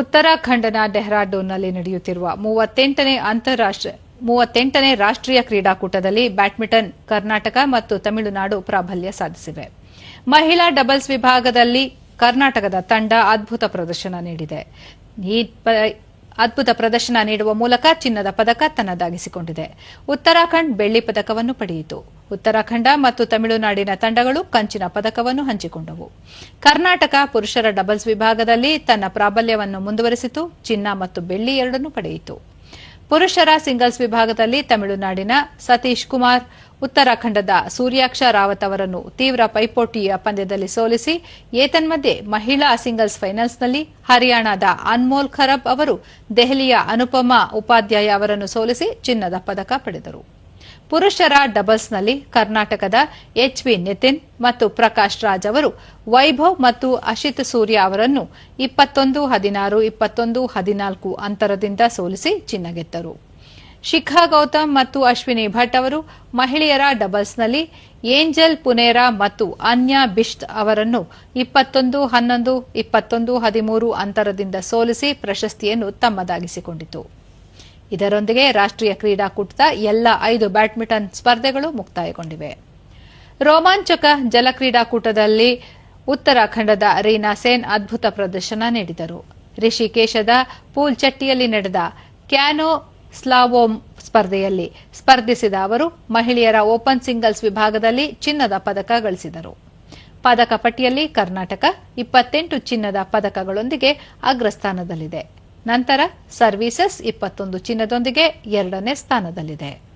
ಉತ್ತರಾಖಂಡನ ಡೆಹ್ರಾಡೂನ್ನಲ್ಲಿ ನಡೆಯುತ್ತಿರುವ ಮೂವತ್ತೆಂಟನೇ ಅಂತಾರಾಷ್ಟ್ರೀಯ, ಮೂವತ್ತೆಂಟನೇ ರಾಷ್ಟ್ರೀಯ ಕ್ರೀಡಾಕೂಟದಲ್ಲಿ ಬ್ಯಾಡ್ಮಿಂಟನ್ ಕರ್ನಾಟಕ ಮತ್ತು ತಮಿಳುನಾಡು ಪ್ರಾಬಲ್ಯ ಸಾಧಿಸಿವೆ. ಮಹಿಳಾ ಡಬಲ್ಸ್ ವಿಭಾಗದಲ್ಲಿ ಕರ್ನಾಟಕದ ತಂಡ ಅದ್ಭುತ ಪ್ರದರ್ಶನ ನೀಡಿದೆ. ಅದ್ಭುತ ಪ್ರದರ್ಶನ ನೀಡುವ ಮೂಲಕ ಚಿನ್ನದ ಪದಕ ತನ್ನದಾಗಿಸಿಕೊಂಡಿದೆ. ಉತ್ತರಾಖಂಡ್ ಬೆಳ್ಳಿ ಪದಕವನ್ನು ಪಡೆಯಿತು. ಉತ್ತರಾಖಂಡ ಮತ್ತು ತಮಿಳುನಾಡಿನ ತಂಡಗಳು ಕಂಚಿನ ಪದಕವನ್ನು ಹಂಚಿಕೊಂಡವು. ಕರ್ನಾಟಕ ಪುರುಷರ ಡಬಲ್ಸ್ ವಿಭಾಗದಲ್ಲಿ ತನ್ನ ಪ್ರಾಬಲ್ಯವನ್ನು ಮುಂದುವರೆಸಿತು. ಚಿನ್ನ ಮತ್ತು ಬೆಳ್ಳಿ ಎರಡನ್ನೂ ಪಡೆಯಿತು. ಪುರುಷರ ಸಿಂಗಲ್ಸ್ ವಿಭಾಗದಲ್ಲಿ ತಮಿಳುನಾಡಿನ ಸತೀಶ್ ಕುಮಾರ್, ಉತ್ತರಾಖಂಡದ ಸೂರ್ಯಾಕ್ಷ ರಾವತ್ ಅವರನ್ನು ತೀವ್ರ ಪೈಪೋಟಿಯ ಪಂದ್ಯದಲ್ಲಿ ಸೋಲಿಸಿ ಏತನ್ಮಧ್ಯೆ ಮಹಿಳಾ ಸಿಂಗಲ್ಸ್ ಫೈನಲ್ಸ್ನಲ್ಲಿ ಹರಿಯಾಣದ ಅನ್ಮೋಲ್ ಖರಬ್ ಅವರು ದೆಹಲಿಯ ಅನುಪಮಾ ಉಪಾಧ್ಯಾಯ ಅವರನ್ನು ಸೋಲಿಸಿ ಚಿನ್ನದ ಪದಕ ಪಡೆದರು. ಪುರುಷರ ಡಬಲ್ಸ್ನಲ್ಲಿ ಕರ್ನಾಟಕದ ಎಚ್ವಿ ನಿತಿನ್ ಮತ್ತು ಪ್ರಕಾಶ್ ರಾಜ್ ಅವರು, ವೈಭವ್ ಮತ್ತು ಅಶಿತ್ ಸೂರ್ಯ ಅವರನ್ನು ಇಪ್ಪತ್ತೊಂದು ಹದಿನಾರು, ಇಪ್ಪತ್ತೊಂದು ಹದಿನಾಲ್ಕು ಅಂತರದಿಂದ ಸೋಲಿಸಿ ಚಿನ್ನ ಗೆದ್ದರು. ಶಿಖಾ ಗೌತಮ್ ಮತ್ತು ಅಶ್ವಿನಿ ಭಟ್ ಅವರು ಮಹಿಳೆಯರ ಡಬಲ್ಸ್ನಲ್ಲಿ ಏಂಜಲ್ ಪುನೇರಾ ಮತ್ತು ಅನ್ಯಾ ಬಿಶ್ತ್ ಅವರನ್ನು ಇಪ್ಪತ್ತೊಂದು ಹನ್ನೊಂದು, ಇಪ್ಪತ್ತೊಂದು ಹದಿಮೂರು ಅಂತರದಿಂದ ಸೋಲಿಸಿ ಪ್ರಶಸ್ತಿಯನ್ನು ತಮ್ಮದಾಗಿಸಿಕೊಂಡಿತು. ಇದರೊಂದಿಗೆ ರಾಷ್ಟ್ರೀಯ ಕ್ರೀಡಾಕೂಟದ ಎಲ್ಲ ಐದು ಬ್ಯಾಡ್ಮಿಂಟನ್ ಸ್ಪರ್ಧೆಗಳು ಮುಕ್ತಾಯಗೊಂಡಿವೆ. ರೋಮಾಂಚಕ ಜಲಕ್ರೀಡಾಕೂಟದಲ್ಲಿ ಉತ್ತರಾಖಂಡದ ರೀನಾ ಸೇನ್ ಅದ್ಭುತ ಪ್ರದರ್ಶನ ನೀಡಿದರು. ರಿಷಿಕೇಶದ ಪೂಲ್ಚಟ್ಟಿಯಲ್ಲಿ ನಡೆದ ಕ್ಯಾನೋ ಸ್ಲಾವೋಮ್ ಸ್ಪರ್ಧೆಯಲ್ಲಿ ಸ್ಪರ್ಧಿಸಿದ ಅವರು ಮಹಿಳೆಯರ ಓಪನ್ ಸಿಂಗಲ್ಸ್ ವಿಭಾಗದಲ್ಲಿ ಚಿನ್ನದ ಪದಕ ಗಳಿಸಿದರು. ಪದಕ ಪಟ್ಟಿಯಲ್ಲಿ ಕರ್ನಾಟಕ ಇಪ್ಪತ್ತೆಂಟು ಚಿನ್ನದ ಪದಕಗಳೊಂದಿಗೆ ಅಗ್ರಸ್ಥಾನದಲ್ಲಿದೆ. ನಂತರ ಸರ್ವೀಸಸ್ ಇಪ್ಪತ್ತೊಂದು ಚಿನ್ನದೊಂದಿಗೆ ಎರಡನೇ ಸ್ಥಾನದಲ್ಲಿದೆ.